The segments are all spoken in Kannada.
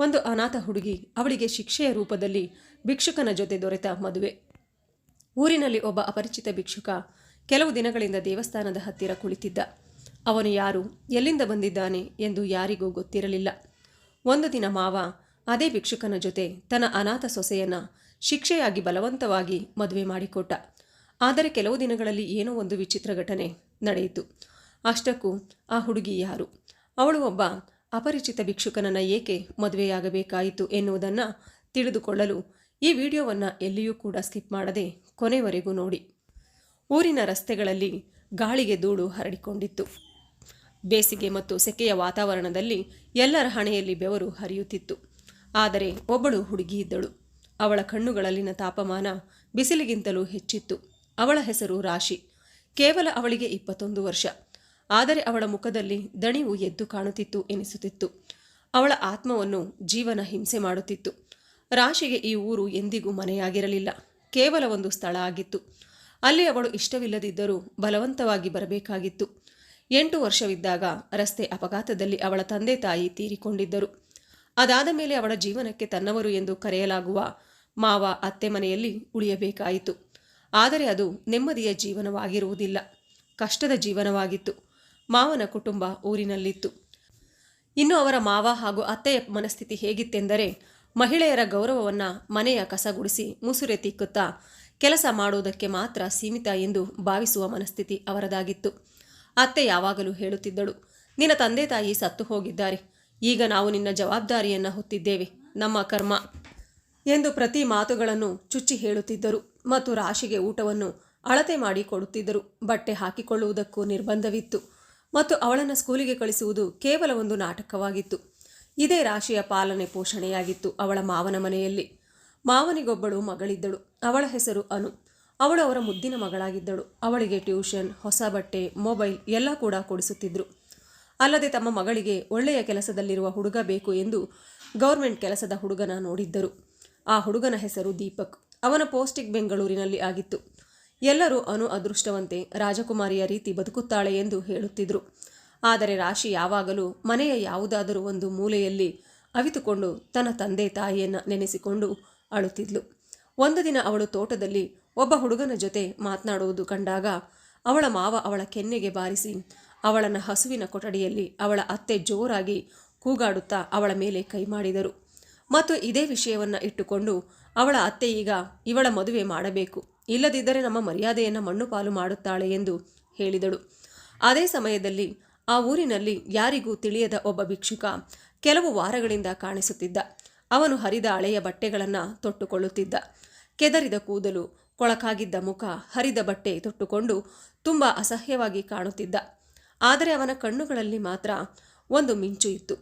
ಒಂದು ಅನಾಥ ಹುಡುಗಿ ಅವಳಿಗೆ ಶಿಕ್ಷೆಯ ರೂಪದಲ್ಲಿ ಭಿಕ್ಷುಕನ ಜೊತೆ ದೊರೆತ ಮದುವೆ. ಊರಿನಲ್ಲಿ ಒಬ್ಬ ಅಪರಿಚಿತ ಭಿಕ್ಷುಕ ಕೆಲವು ದಿನಗಳಿಂದ ದೇವಸ್ಥಾನದ ಹತ್ತಿರ ಕುಳಿತಿದ್ದ. ಅವನು ಯಾರು, ಎಲ್ಲಿಂದ ಬಂದಿದ್ದಾನೆ ಎಂದು ಯಾರಿಗೂ ಗೊತ್ತಿರಲಿಲ್ಲ. ಒಂದು ದಿನ ಮಾವ ಅದೇ ಭಿಕ್ಷುಕನ ಜೊತೆ ತನ್ನ ಅನಾಥ ಸೊಸೆಯನ್ನು ಶಿಕ್ಷೆಯಾಗಿ ಬಲವಂತವಾಗಿ ಮದುವೆ ಮಾಡಿಕೊಟ್ಟ. ಆದರೆ ಕೆಲವು ದಿನಗಳಲ್ಲಿ ಏನೋ ಒಂದು ವಿಚಿತ್ರ ಘಟನೆ ನಡೆಯಿತು. ಅಷ್ಟಕ್ಕೂ ಆ ಹುಡುಗಿ ಯಾರು? ಅವಳು ಒಬ್ಬ ಅಪರಿಚಿತ ಭಿಕ್ಷುಕನನ್ನು ಏಕೆ ಮದುವೆಯಾಗಬೇಕಾಯಿತು ಎನ್ನುವುದನ್ನು ತಿಳಿದುಕೊಳ್ಳಲು ಈ ವಿಡಿಯೋವನ್ನು ಎಲ್ಲಿಯೂ ಕೂಡ ಸ್ಕಿಪ್ ಮಾಡದೆ ಕೊನೆವರೆಗೂ ನೋಡಿ. ಊರಿನ ರಸ್ತೆಗಳಲ್ಲಿ ಗಾಳಿಗೆ ಧೂಳು ಹರಡಿಕೊಂಡಿತ್ತು. ಬೇಸಿಗೆ ಮತ್ತು ಸೆಕೆಯ ವಾತಾವರಣದಲ್ಲಿ ಎಲ್ಲರ ಹಣೆಯಲ್ಲಿ ಬೆವರು ಹರಿಯುತ್ತಿತ್ತು. ಆದರೆ ಒಬ್ಬಳು ಹುಡುಗಿ ಇದ್ದಳು. ಅವಳ ಕಣ್ಣುಗಳಲ್ಲಿನ ತಾಪಮಾನ ಬಿಸಿಲಿಗಿಂತಲೂ ಹೆಚ್ಚಿತ್ತು. ಅವಳ ಹೆಸರು ರಾಶಿ. ಕೇವಲ ಅವಳಿಗೆ ಇಪ್ಪತ್ತೊಂದು ವರ್ಷ. ಆದರೆ ಅವಳ ಮುಖದಲ್ಲಿ ದಣಿವು ಎದ್ದು ಕಾಣುತ್ತಿತ್ತು ಎನಿಸುತ್ತಿತ್ತು. ಅವಳ ಆತ್ಮವನ್ನು ಜೀವನ ಹಿಂಸೆ ಮಾಡುತ್ತಿತ್ತು. ರಾಶಿಗೆ ಈ ಊರು ಎಂದಿಗೂ ಮನೆಯಾಗಿರಲಿಲ್ಲ. ಕೇವಲ ಒಂದು ಸ್ಥಳ ಆಗಿತ್ತು. ಅಲ್ಲಿ ಅವಳು ಇಷ್ಟವಿಲ್ಲದಿದ್ದರೂ ಬಲವಂತವಾಗಿ ಬರಬೇಕಾಗಿತ್ತು. ಎಂಟು ವರ್ಷವಿದ್ದಾಗ ರಸ್ತೆ ಅಪಘಾತದಲ್ಲಿ ಅವಳ ತಂದೆ ತಾಯಿ ತೀರಿಕೊಂಡಿದ್ದರು. ಅದಾದ ಮೇಲೆ ಅವಳ ಜೀವನಕ್ಕೆ ತನ್ನವರು ಎಂದು ಕರೆಯಲಾಗುವ ಮಾವ ಅತ್ತೆ ಮನೆಯಲ್ಲಿ ಉಳಿಯಬೇಕಾಯಿತು. ಆದರೆ ಅದು ನೆಮ್ಮದಿಯ ಜೀವನವಾಗಿರುವುದಿಲ್ಲ. ಕಷ್ಟದ ಜೀವನವಾಗಿತ್ತು. ಮಾವನ ಕುಟುಂಬ ಊರಿನಲ್ಲಿತ್ತು. ಇನ್ನು ಅವರ ಮಾವ ಹಾಗೂ ಅತ್ತೆಯ ಮನಸ್ಥಿತಿ ಹೇಗಿತ್ತೆಂದರೆ, ಮಹಿಳೆಯರ ಗೌರವವನ್ನು ಮನೆಯ ಕಸಗುಡಿಸಿ ಮುಸುರೆ ತಿಕ್ಕುತ್ತಾ ಕೆಲಸ ಮಾಡುವುದಕ್ಕೆ ಮಾತ್ರ ಸೀಮಿತ ಎಂದು ಭಾವಿಸುವ ಮನಸ್ಥಿತಿ ಅವರದಾಗಿತ್ತು. ಅತ್ತೆ ಯಾವಾಗಲೂ ಹೇಳುತ್ತಿದ್ದಳು, ನಿನ್ನ ತಂದೆ ತಾಯಿ ಸತ್ತು ಹೋಗಿದ್ದಾರೆ, ಈಗ ನಾವು ನಿನ್ನ ಜವಾಬ್ದಾರಿಯನ್ನು ಹೊತ್ತಿದ್ದೇವೆ, ನಮ್ಮ ಕರ್ಮ ಎಂದು ಪ್ರತಿ ಮಾತುಗಳನ್ನು ಚುಚ್ಚಿ ಹೇಳುತ್ತಿದ್ದರು ಮತ್ತು ರಾಶಿಗೆ ಊಟವನ್ನು ಅಳತೆ ಮಾಡಿ ಕೊಡುತ್ತಿದ್ದರು ಬಟ್ಟೆ ಹಾಕಿಕೊಳ್ಳುವುದಕ್ಕೂ ನಿರ್ಬಂಧವಿತ್ತು. ಮತ್ತು ಅವಳನ್ನು ಸ್ಕೂಲಿಗೆ ಕಳಿಸುವುದು ಕೇವಲ ಒಂದು ನಾಟಕವಾಗಿತ್ತು. ಇದೇ ರಾಶಿಯ ಪಾಲನೆ ಪೋಷಣೆಯಾಗಿತ್ತು ಅವಳ ಮಾವನ ಮನೆಯಲ್ಲಿ. ಮಾವನಿಗೊಬ್ಬಳು ಮಗಳಿದ್ದಳು. ಅವಳ ಹೆಸರು ಅನು. ಅವಳು ಅವರ ಮುದ್ದಿನ ಮಗಳಾಗಿದ್ದಳು. ಅವಳಿಗೆ ಟ್ಯೂಷನ್, ಹೊಸ ಬಟ್ಟೆ, ಮೊಬೈಲ್ ಎಲ್ಲ ಕೂಡ ಕೊಡಿಸುತ್ತಿದ್ದರು ಅಲ್ಲದೆ ತಮ್ಮ ಮಗಳಿಗೆ ಒಳ್ಳೆಯ ಕೆಲಸದಲ್ಲಿರುವ ಹುಡುಗ ಬೇಕು ಎಂದು ಗೌರ್ಮೆಂಟ್ ಕೆಲಸದ ಹುಡುಗನ ನೋಡಿದ್ದರು. ಆ ಹುಡುಗನ ಹೆಸರು ದೀಪಕ್. ಅವನ ಪೋಸ್ಟಿಂಗ್ ಬೆಂಗಳೂರಿನಲ್ಲಿ ಆಗಿತ್ತು. ಎಲ್ಲರೂ ಅನು ಅದೃಷ್ಟವಂತೆ ರಾಜಕುಮಾರಿಯ ರೀತಿ ಬದುಕುತ್ತಾಳೆ ಎಂದು ಹೇಳುತ್ತಿದ್ರು. ಆದರೆ ರಾಶಿ ಯಾವಾಗಲೂ ಮನೆಯ ಯಾವುದಾದರೂ ಒಂದು ಮೂಲೆಯಲ್ಲಿ ಅವಿತುಕೊಂಡು ತನ್ನ ತಂದೆ ತಾಯಿಯನ್ನು ನೆನೆಸಿಕೊಂಡು ಅಳುತ್ತಿದ್ಲು. ಒಂದು ದಿನ ಅವಳು ತೋಟದಲ್ಲಿ ಒಬ್ಬ ಹುಡುಗನ ಜೊತೆ ಮಾತನಾಡುವುದು ಕಂಡಾಗ ಅವಳ ಮಾವ ಅವಳ ಕೆನ್ನೆಗೆ ಬಾರಿಸಿ ಅವಳನ್ನು ಹಸುವಿನ ಕೊಠಡಿಯಲ್ಲಿ ಅವಳ ಅತ್ತೆ ಜೋರಾಗಿ ಕೂಗಾಡುತ್ತಾ ಅವಳ ಮೇಲೆ ಕೈ ಮಾಡಿದರು. ಮತ್ತು ಇದೇ ವಿಷಯವನ್ನು ಇಟ್ಟುಕೊಂಡು ಅವಳ ಅತ್ತೆ ಈಗ ಇವಳ ಮದುವೆ ಮಾಡಬೇಕು. ಇಲ್ಲದಿದ್ದರೆ ನಮ್ಮ ಮರ್ಯಾದೆಯನ್ನು ಮಣ್ಣು ಪಾಲು ಮಾಡುತ್ತಾಳೆ ಎಂದು ಹೇಳಿದಳು. ಅದೇ ಸಮಯದಲ್ಲಿ ಆ ಊರಿನಲ್ಲಿ ಯಾರಿಗೂ ತಿಳಿಯದ ಒಬ್ಬ ಭಿಕ್ಷುಕ ಕೆಲವು ವಾರಗಳಿಂದ ಕಾಣಿಸುತ್ತಿದ್ದ. ಅವನು ಹರಿದ ಹಳೆಯ ಬಟ್ಟೆಗಳನ್ನು ತೊಟ್ಟುಕೊಳ್ಳುತ್ತಿದ್ದ. ಕೆದರಿದ ಕೂದಲು, ಕೊಳಕಾಗಿದ್ದ ಮುಖ ಹರಿದ ಬಟ್ಟೆ ತೊಟ್ಟುಕೊಂಡು ತುಂಬ ಅಸಹ್ಯವಾಗಿ ಕಾಣುತ್ತಿದ್ದ. ಆದರೆ ಅವನ ಕಣ್ಣುಗಳಲ್ಲಿ ಮಾತ್ರ ಒಂದು ಮಿಂಚು ಇತ್ತು.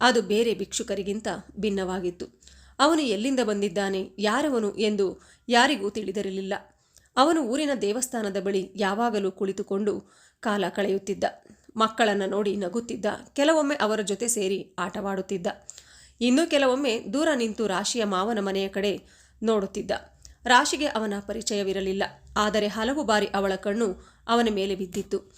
ಅದು ಬೇರೆ ಭಿಕ್ಷುಕರಿಗಿಂತ ಭಿನ್ನವಾಗಿತ್ತು. ಅವನು ಎಲ್ಲಿಂದ ಬಂದಿದ್ದಾನೆ, ಯಾರವನು ಎಂದು ಯಾರಿಗೂ ತಿಳಿದಿರಲಿಲ್ಲ. ಅವನು ಊರಿನ ದೇವಸ್ಥಾನದ ಬಳಿ ಯಾವಾಗಲೂ ಕುಳಿತುಕೊಂಡು ಕಾಲ ಕಳೆಯುತ್ತಿದ್ದ. ಮಕ್ಕಳನ್ನು ನೋಡಿ ನಗುತ್ತಿದ್ದ. ಕೆಲವೊಮ್ಮೆ ಅವರ ಜೊತೆ ಸೇರಿ ಆಟವಾಡುತ್ತಿದ್ದ. ಇನ್ನು ಕೆಲವೊಮ್ಮೆ ದೂರ ನಿಂತು ರಾಶಿಯ ಮಾವನ ಮನೆಯ ಕಡೆ ನೋಡುತ್ತಿದ್ದ. ರಾಶಿಗೆ ಅವನ ಪರಿಚಯವಿರಲಿಲ್ಲ. ಆದರೆ ಹಲವು ಬಾರಿ ಅವಳ ಕಣ್ಣು ಅವನ ಮೇಲೆ ಬಿದ್ದಿತ್ತು.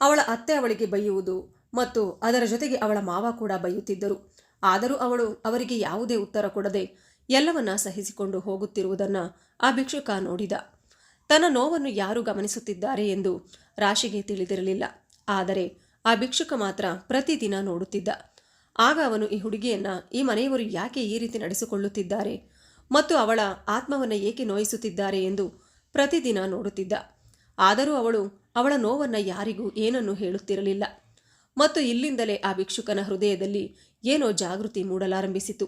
ಅವಳ ಅತ್ತೆ ಅವಳಿಗೆ ಬೈಯುವುದು ಮತ್ತು ಅದರ ಜೊತೆಗೆ ಅವಳ ಮಾವ ಕೂಡ ಬೈಯುತ್ತಿದ್ದರು. ಆದರೂ ಅವಳು ಅವರಿಗೆ ಯಾವುದೇ ಉತ್ತರ ಕೊಡದೆ ಎಲ್ಲವನ್ನ ಸಹಿಸಿಕೊಂಡು ಹೋಗುತ್ತಿರುವುದನ್ನು ಆ ಭಿಕ್ಷುಕ ನೋಡಿದ. ತನ್ನ ನೋವನ್ನು ಯಾರು ಗಮನಿಸುತ್ತಿದ್ದಾರೆ ಎಂದು ರಾಶಿಗೆ ತಿಳಿದಿರಲಿಲ್ಲ. ಆದರೆ ಆ ಭಿಕ್ಷುಕ ಮಾತ್ರ ಪ್ರತಿದಿನ ನೋಡುತ್ತಿದ್ದ. ಆಗ ಅವನು ಈ ಹುಡುಗಿಯನ್ನ, ಈ ಮನೆಯವರು ಯಾಕೆ ಈ ರೀತಿ ನಡೆಸಿಕೊಳ್ಳುತ್ತಿದ್ದಾರೆ ಮತ್ತು ಅವಳ ಆತ್ಮವನ್ನು ಏಕೆ ನೋಯಿಸುತ್ತಿದ್ದಾರೆ ಎಂದು ಪ್ರತಿದಿನ ನೋಡುತ್ತಿದ್ದ. ಆದರೂ ಅವಳು ಅವಳ ನೋವನ್ನು ಯಾರಿಗೂ ಏನನ್ನು ಹೇಳುತ್ತಿರಲಿಲ್ಲ. ಮತ್ತು ಇಲ್ಲಿಂದಲೇ ಆ ಭಿಕ್ಷುಕನ ಹೃದಯದಲ್ಲಿ ಏನೋ ಜಾಗೃತಿ ಮೂಡಲಾರಂಭಿಸಿತು.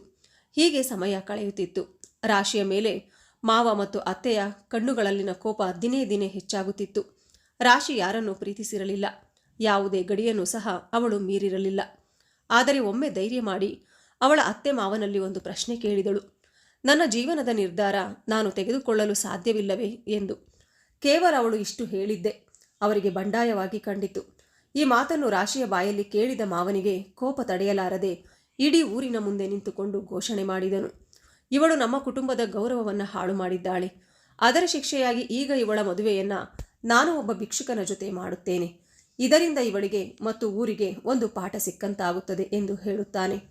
ಹೀಗೆ ಸಮಯ ಕಳೆಯುತ್ತಿತ್ತು. ರಾಶಿಯ ಮೇಲೆ ಮಾವ ಮತ್ತು ಅತ್ತೆಯ ಕಣ್ಣುಗಳಲ್ಲಿನ ಕೋಪ ದಿನೇ ದಿನೇ ಹೆಚ್ಚಾಗುತ್ತಿತ್ತು. ರಾಶಿ ಯಾರನ್ನೂ ಪ್ರೀತಿಸಿರಲಿಲ್ಲ. ಯಾವುದೇ ಗಡಿಯನ್ನು ಸಹ ಅವಳು ಮೀರಿರಲಿಲ್ಲ. ಆದರೆ ಒಮ್ಮೆ ಧೈರ್ಯ ಮಾಡಿ ಅವಳ ಅತ್ತೆ ಮಾವನಲ್ಲಿ ಒಂದು ಪ್ರಶ್ನೆ ಕೇಳಿದಳು. ನನ್ನ ಜೀವನದ ನಿರ್ಧಾರ ನಾನು ತೆಗೆದುಕೊಳ್ಳಲು ಸಾಧ್ಯವಿಲ್ಲವೇ ಎಂದು. ಕೇವಲ ಅವಳು ಇಷ್ಟು ಹೇಳಿದ್ದೆ. ಅವರಿಗೆ ಬಂಡಾಯವಾಗಿ ಕಂಡಿತು. ಈ ಮಾತನ್ನು ರಾಶಿಯ ಬಾಯಲ್ಲಿ ಕೇಳಿದ ಮಾವನಿಗೆ ಕೋಪ ತಡೆಯಲಾರದೆ ಇಡೀ ಊರಿನ ಮುಂದೆ ನಿಂತುಕೊಂಡು ಘೋಷಣೆ ಮಾಡಿದನು. ಇವಳು ನಮ್ಮ ಕುಟುಂಬದ ಗೌರವವನ್ನು ಹಾಳು ಮಾಡಿದ್ದಾಳೆ. ಅದರ ಶಿಕ್ಷೆಯಾಗಿ ಈಗ ಇವಳ ಮದುವೆಯನ್ನ ನಾನು ಒಬ್ಬ ಭಿಕ್ಷುಕನ ಜೊತೆ ಮಾಡುತ್ತೇನೆ. ಇದರಿಂದ ಇವಳಿಗೆ ಮತ್ತು ಊರಿಗೆ ಒಂದು ಪಾಠ ಸಿಕ್ಕಂತಾಗುತ್ತದೆ ಎಂದು ಹೇಳುತ್ತಾನೆ.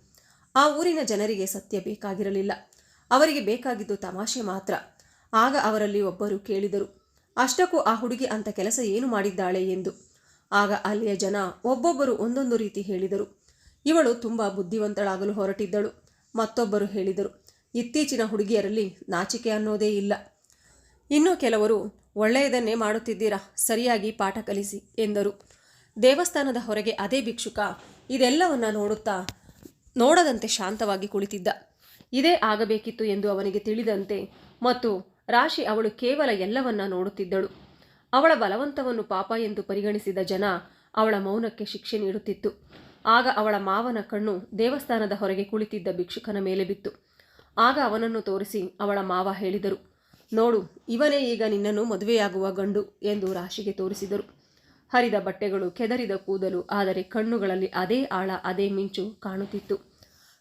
ಆ ಊರಿನ ಜನರಿಗೆ ಸತ್ಯ ಬೇಕಾಗಿರಲಿಲ್ಲ. ಅವರಿಗೆ ಬೇಕಾಗಿದ್ದು ತಮಾಷೆ ಮಾತ್ರ. ಆಗ ಅವರಲ್ಲಿ ಒಬ್ಬರು ಕೇಳಿದರು, ಅಷ್ಟಕ್ಕೂ ಆ ಹುಡುಗಿ ಅಂತ ಕೆಲಸ ಏನು ಮಾಡಿದ್ದಾಳೆ? ಎಂದು. ಆಗ ಅಲ್ಲಿಯ ಜನ ಒಬ್ಬೊಬ್ಬರು ಒಂದೊಂದು ರೀತಿ ಹೇಳಿದರು. ಇವಳು ತುಂಬ ಬುದ್ಧಿವಂತಳಾಗಲು ಹೊರಟಿದ್ದಳು. ಮತ್ತೊಬ್ಬರು ಹೇಳಿದರು ಇತ್ತೀಚಿನ ಹುಡುಗಿಯರಲ್ಲಿ ನಾಚಿಕೆ ಅನ್ನೋದೇ ಇಲ್ಲ. ಇನ್ನು ಕೆಲವರು, ಒಳ್ಳೆಯದನ್ನೇ ಮಾಡುತ್ತಿದ್ದೀರಾ? ಸರಿಯಾಗಿ ಪಾಠ ಕಲಿಸಿ ಎಂದರು. ದೇವಸ್ಥಾನದ ಹೊರಗೆ ಅದೇ ಭಿಕ್ಷುಕ ಇದೆಲ್ಲವನ್ನ ನೋಡುತ್ತಾ, ನೋಡದಂತೆ ಶಾಂತವಾಗಿ ಕುಳಿತಿದ್ದ. ಇದೇ ಆಗಬೇಕಿತ್ತು ಎಂದು ಅವನಿಗೆ ತಿಳಿದಂತೆ ಮತ್ತು ರಾಶಿ ಅವಳು ಕೇವಲ ಎಲ್ಲವನ್ನ ನೋಡುತ್ತಿದ್ದಳು. ಅವಳ ಬಲವಂತವನ್ನು ಪಾಪ ಎಂದು ಪರಿಗಣಿಸಿದ ಜನ ಅವಳ ಮೌನಕ್ಕೆ ಶಿಕ್ಷೆ ನೀಡುತ್ತಿತ್ತು. ಆಗ ಅವಳ ಮಾವನ ಕಣ್ಣು ದೇವಸ್ಥಾನದ ಹೊರಗೆ ಕುಳಿತಿದ್ದ ಭಿಕ್ಷುಕನ ಮೇಲೆ ಬಿತ್ತು. ಆಗ ಅವನನ್ನು ತೋರಿಸಿ ಅವಳ ಮಾವ ಹೇಳಿದರು, ನೋಡು, ಇವನೇ ಈಗ ನಿನ್ನನ್ನು ಮದುವೆಯಾಗುವ ಗಂಡು ಎಂದು ರಾಶಿಗೆ ತೋರಿಸಿದರು. ಹರಿದ ಬಟ್ಟೆಗಳು ಕೆದರಿದ ಕೂದಲು, ಆದರೆ ಕಣ್ಣುಗಳಲ್ಲಿ ಅದೇ ಆಳ, ಅದೇ ಮಿಂಚು ಕಾಣುತ್ತಿತ್ತು.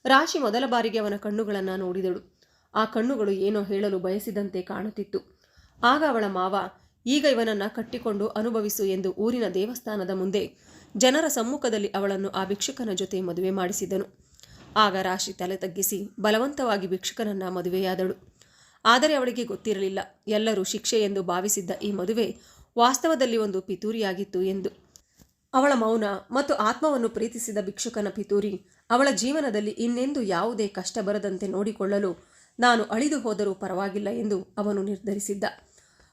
ರಾಶಿ ಮೊದಲ ಬಾರಿಗೆ ಅವನ ಕಣ್ಣುಗಳನ್ನು ನೋಡಿದಳು. ಆ ಕಣ್ಣುಗಳು ಏನೋ ಹೇಳಲು ಬಯಸಿದಂತೆ ಕಾಣುತ್ತಿತ್ತು. ಆಗ ಅವಳ ಮಾವ, ಈಗ ಇವನನ್ನು ಕಟ್ಟಿಕೊಂಡು ಅನುಭವಿಸು ಎಂದು ಊರಿನ ದೇವಸ್ಥಾನದ ಮುಂದೆ ಜನರ ಸಮ್ಮುಖದಲ್ಲಿ ಅವಳನ್ನು ಆ ಭಿಕ್ಷುಕನ ಜೊತೆ ಮದುವೆ ಮಾಡಿಸಿದನು. ಆಗ ರಾಶಿ ತಲೆ ತಗ್ಗಿಸಿ ಬಲವಂತವಾಗಿ ಭಿಕ್ಷುಕನನ್ನ ಮದುವೆಯಾದಳು. ಆದರೆ ಅವಳಿಗೆ ಗೊತ್ತಿರಲಿಲ್ಲ. ಎಲ್ಲರೂ ಶಿಕ್ಷೆ ಎಂದು ಭಾವಿಸಿದ್ದ ಈ ಮದುವೆ ವಾಸ್ತವದಲ್ಲಿ ಒಂದು ಪಿತೂರಿಯಾಗಿತ್ತು ಎಂದು. ಅವಳ ಮೌನ ಮತ್ತು ಆತ್ಮವನ್ನು ಪ್ರೀತಿಸಿದ ಭಿಕ್ಷುಕನ ಪಿತೂರಿ ಅವಳ ಜೀವನದಲ್ಲಿ ಇನ್ನೆಂದು ಯಾವುದೇ ಕಷ್ಟ ಬರದಂತೆ ನೋಡಿಕೊಳ್ಳಲು ನಾನು ಅಳಿದು ಹೋದರೂ ಪರವಾಗಿಲ್ಲ ಎಂದು ಅವನು ನಿರ್ಧರಿಸಿದ್ದ.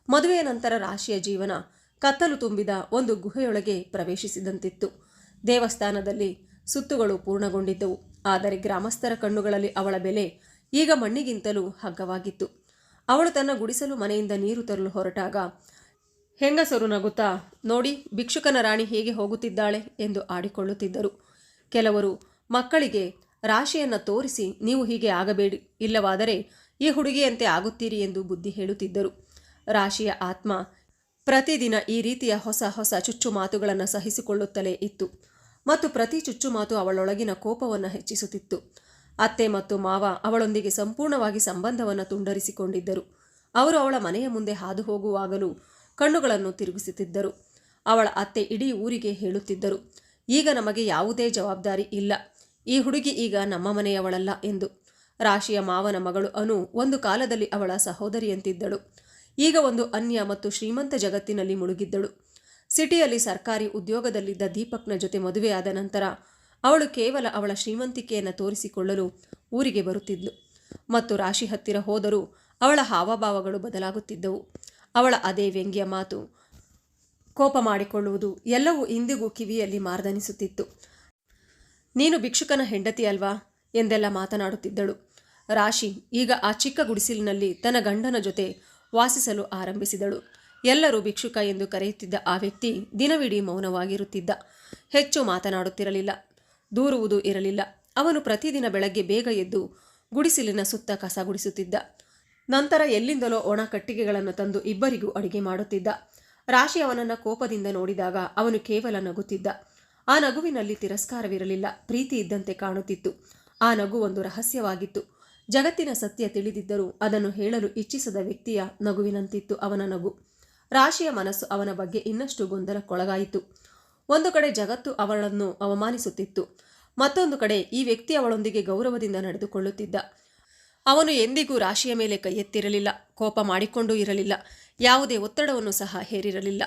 ಮದುವೆಯ ನಂತರ ರಾಶಿಯ ಜೀವನ ಕತ್ತಲು ತುಂಬಿದ ಒಂದು ಗುಹೆಯೊಳಗೆ ಪ್ರವೇಶಿಸಿದಂತಿತ್ತು. ದೇವಸ್ಥಾನದಲ್ಲಿ ಸುತ್ತುಗಳು ಪೂರ್ಣಗೊಂಡಿದ್ದವು. ಆದರೆ ಗ್ರಾಮಸ್ಥರ ಕಣ್ಣುಗಳಲ್ಲಿ ಅವಳ ಬೆಲೆ ಈಗ ಮಣ್ಣಿಗಿಂತಲೂ ಹಗ್ಗವಾಗಿತ್ತು. ಅವಳು ತನ್ನ ಗುಡಿಸಲು ಮನೆಯಿಂದ ನೀರು ತರಲು ಹೊರಟಾಗ, ಹೆಂಗಸರು ನಗುತ್ತಾ? ನೋಡಿ, ಭಿಕ್ಷುಕನ ರಾಣಿ ಹೇಗೆ ಹೋಗುತ್ತಿದ್ದಾಳೆ ಎಂದು ಆಡಿಕೊಳ್ಳುತ್ತಿದ್ದರು. ಕೆಲವರು, ಮಕ್ಕಳಿಗೆ ರಾಶಿಯನ್ನು ತೋರಿಸಿ, ನೀವು ಹೀಗೆ ಆಗಬೇಡಿ. ಇಲ್ಲವಾದರೆ ಈ ಹುಡುಗಿಯಂತೆ ಆಗುತ್ತೀರಿ ಎಂದು ಬುದ್ಧಿ ಹೇಳುತ್ತಿದ್ದರು. ರಾಶಿಯ ಆತ್ಮ ಪ್ರತಿದಿನ ಈ ರೀತಿಯ ಹೊಸ ಹೊಸ ಚುಚ್ಚು ಮಾತುಗಳನ್ನು ಸಹಿಸಿಕೊಳ್ಳುತ್ತಲೇ ಇತ್ತು. ಮತ್ತು ಪ್ರತಿ ಚುಚ್ಚು ಮಾತು ಅವಳೊಳಗಿನ ಕೋಪವನ್ನು ಹೆಚ್ಚಿಸುತ್ತಿತ್ತು. ಅತ್ತೆ ಮತ್ತು ಮಾವ ಅವಳೊಂದಿಗೆ ಸಂಪೂರ್ಣವಾಗಿ ಸಂಬಂಧವನ್ನು ತುಂಡರಿಸಿಕೊಂಡಿದ್ದರು. ಅವರು ಅವಳ ಮನೆಯ ಮುಂದೆ ಹಾದು ಹೋಗುವಾಗಲೂ ಕಣ್ಣುಗಳನ್ನು ತಿರುಗಿಸುತ್ತಿದ್ದರು. ಅವಳ ಅತ್ತೆ ಇಡೀ ಊರಿಗೆ ಹೇಳುತ್ತಿದ್ದರು, ಈಗ ನಮಗೆ ಯಾವುದೇ ಜವಾಬ್ದಾರಿ ಇಲ್ಲ. ಈ ಹುಡುಗಿ ಈಗ ನಮ್ಮ ಮನೆಯವಳಲ್ಲ ಎಂದು. ರಾಶಿಯ ಮಾವನ ಮಗಳು ಅನು ಒಂದು ಕಾಲದಲ್ಲಿ ಅವಳ ಸಹೋದರಿಯಂತಿದ್ದಳು. ಈಗ ಒಂದು ಅನ್ಯ ಮತ್ತು ಶ್ರೀಮಂತ ಜಗತ್ತಿನಲ್ಲಿ ಮುಳುಗಿದ್ದಳು. ಸಿಟಿಯಲ್ಲಿ ಸರ್ಕಾರಿ ಉದ್ಯೋಗದಲ್ಲಿದ್ದ ದೀಪಕ್ನ ಜೊತೆ ಮದುವೆಯಾದ ನಂತರ ಅವಳು ಕೇವಲ ಅವಳ ಶ್ರೀಮಂತಿಕೆಯನ್ನು ತೋರಿಸಿಕೊಳ್ಳಲು ಊರಿಗೆ ಬರುತ್ತಿದ್ಲು. ಮತ್ತು ರಾಶಿ ಹತ್ತಿರ ಹೋದರೂ ಅವಳ ಹಾವಭಾವಗಳು ಬದಲಾಗುತ್ತಿದ್ದವು. ಅವಳ ಅದೇ ವ್ಯಂಗ್ಯ ಮಾತು, ಕೋಪ ಮಾಡಿಕೊಳ್ಳುವುದು ಎಲ್ಲವೂ ಇಂದಿಗೂ ಕಿವಿಯಲ್ಲಿ ಮಾರ್ದನಿಸುತ್ತಿತ್ತು. ನೀನು ಭಿಕ್ಷುಕನ ಹೆಂಡತಿ ಅಲ್ವಾ? ಎಂದೆಲ್ಲ ಮಾತನಾಡುತ್ತಿದ್ದಳು. ರಾಶಿ ಈಗ ಆ ಚಿಕ್ಕ ಗುಡಿಸಿಲಿನಲ್ಲಿ ತನ್ನ ಗಂಡನ ಜೊತೆ ವಾಸಿಸಲು ಆರಂಭಿಸಿದಳು. ಎಲ್ಲರೂ ಭಿಕ್ಷುಕ ಎಂದು ಕರೆಯುತ್ತಿದ್ದ ಆ ವ್ಯಕ್ತಿ ದಿನವಿಡೀ ಮೌನವಾಗಿರುತ್ತಿದ್ದ. ಹೆಚ್ಚು ಮಾತನಾಡುತ್ತಿರಲಿಲ್ಲ. ದೂರುವುದು ಇರಲಿಲ್ಲ. ಅವನು ಪ್ರತಿದಿನ ಬೆಳಗ್ಗೆ ಬೇಗ ಎದ್ದು ಗುಡಿಸಿಲಿನ ಸುತ್ತ ಕಸ ಗುಡಿಸುತ್ತಿದ್ದ. ನಂತರ ಎಲ್ಲಿಂದಲೋ ಒಣ ಕಟ್ಟಿಗೆಗಳನ್ನು ತಂದು ಇಬ್ಬರಿಗೂ ಅಡಿಗೆ ಮಾಡುತ್ತಿದ್ದ. ರಾಶಿ ಅವನನ್ನ ಕೋಪದಿಂದ ನೋಡಿದಾಗ ಅವನು ಕೇವಲ ನಗುತ್ತಿದ್ದ. ಆ ನಗುವಿನಲ್ಲಿ ತಿರಸ್ಕಾರವಿರಲಿಲ್ಲ. ಪ್ರೀತಿ ಇದ್ದಂತೆ ಕಾಣುತ್ತಿತ್ತು. ಆ ನಗು ಒಂದು ರಹಸ್ಯವಾಗಿತ್ತು. ಜಗತ್ತಿನ ಸತ್ಯ ತಿಳಿದಿದ್ದರೂ ಅದನ್ನು ಹೇಳಲು ಇಚ್ಛಿಸದ ವ್ಯಕ್ತಿಯ ನಗುವಿನಂತಿತ್ತು ಅವನ ನಗು. ರಾಶಿಯ ಮನಸ್ಸು ಅವನ ಬಗ್ಗೆ ಇನ್ನಷ್ಟು ಗೊಂದಲಕ್ಕೊಳಗಾಯಿತು. ಒಂದು ಕಡೆ ಜಗತ್ತು ಅವಳನ್ನು ಅವಮಾನಿಸುತ್ತಿತ್ತು. ಮತ್ತೊಂದು ಕಡೆ ಈ ವ್ಯಕ್ತಿ ಅವಳೊಂದಿಗೆ ಗೌರವದಿಂದ ನಡೆದುಕೊಳ್ಳುತ್ತಿದ್ದ. ಅವನು ಎಂದಿಗೂ ರಾಶಿಯ ಮೇಲೆ ಕೈ ಎತ್ತಿರಲಿಲ್ಲ, ಕೋಪ ಮಾಡಿಕೊಂಡೂ ಇರಲಿಲ್ಲ, ಯಾವುದೇ ಒತ್ತಡವನ್ನು ಸಹ ಹೇರಿರಲಿಲ್ಲ,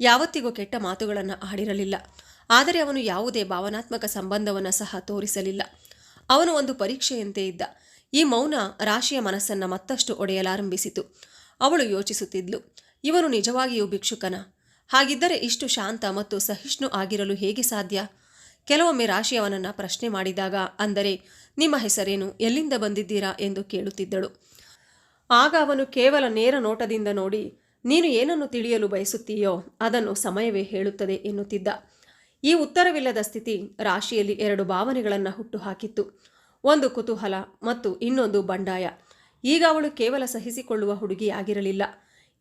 ಯಾವತ್ತಿಗೂ ಕೆಟ್ಟ ಮಾತುಗಳನ್ನು ಆಡಿರಲಿಲ್ಲ. ಆದರೆ ಅವನು ಯಾವುದೇ ಭಾವನಾತ್ಮಕ ಸಂಬಂಧವನ್ನು ಸಹ ತೋರಿಸಲಿಲ್ಲ. ಅವನು ಒಂದು ಪರೀಕ್ಷೆಯಂತೆ ಇದ್ದ. ಈ ಮೌನ ರಾಶಿಯ ಮನಸ್ಸನ್ನು ಮತ್ತಷ್ಟು ಒಡೆಯಲಾರಂಭಿಸಿತು. ಅವಳು ಯೋಚಿಸುತ್ತಿದ್ಲು ಇವನು ನಿಜವಾಗಿಯೂ ಭಿಕ್ಷುಕನ. ಹಾಗಿದ್ದರೆ ಇಷ್ಟು ಶಾಂತ ಮತ್ತು ಸಹಿಷ್ಣು ಆಗಿರಲು ಹೇಗೆ ಸಾಧ್ಯ? ಕೆಲವೊಮ್ಮೆ ರಾಶಿ ಅವನನ್ನು ಪ್ರಶ್ನೆ ಮಾಡಿದಾಗ, ಅಂದರೆ, ನಿಮ್ಮ ಹೆಸರೇನು, ಎಲ್ಲಿಂದ ಬಂದಿದ್ದೀರಾ ಎಂದು ಕೇಳುತ್ತಿದ್ದಳು. ಆಗ ಅವನು ಕೇವಲ ನೇರ ನೋಟದಿಂದ ನೋಡಿ, ನೀನು ಏನನ್ನು ತಿಳಿಯಲು ಬಯಸುತ್ತೀಯೋ ಅದನ್ನು ಸಮಯವೇ ಹೇಳುತ್ತದೆ ಎನ್ನುತ್ತಿದ್ದ. ಈ ಉತ್ತರವಿಲ್ಲದ ಸ್ಥಿತಿ ರಾಶಿಯಲ್ಲಿ ಎರಡು ಭಾವನೆಗಳನ್ನು ಹುಟ್ಟುಹಾಕಿತ್ತು. ಒಂದು ಕುತೂಹಲ ಮತ್ತು ಇನ್ನೊಂದು ಬಂಡಾಯ. ಈಗ ಅವಳು ಕೇವಲ ಸಹಿಸಿಕೊಳ್ಳುವ ಹುಡುಗಿಯಾಗಿರಲಿಲ್ಲ.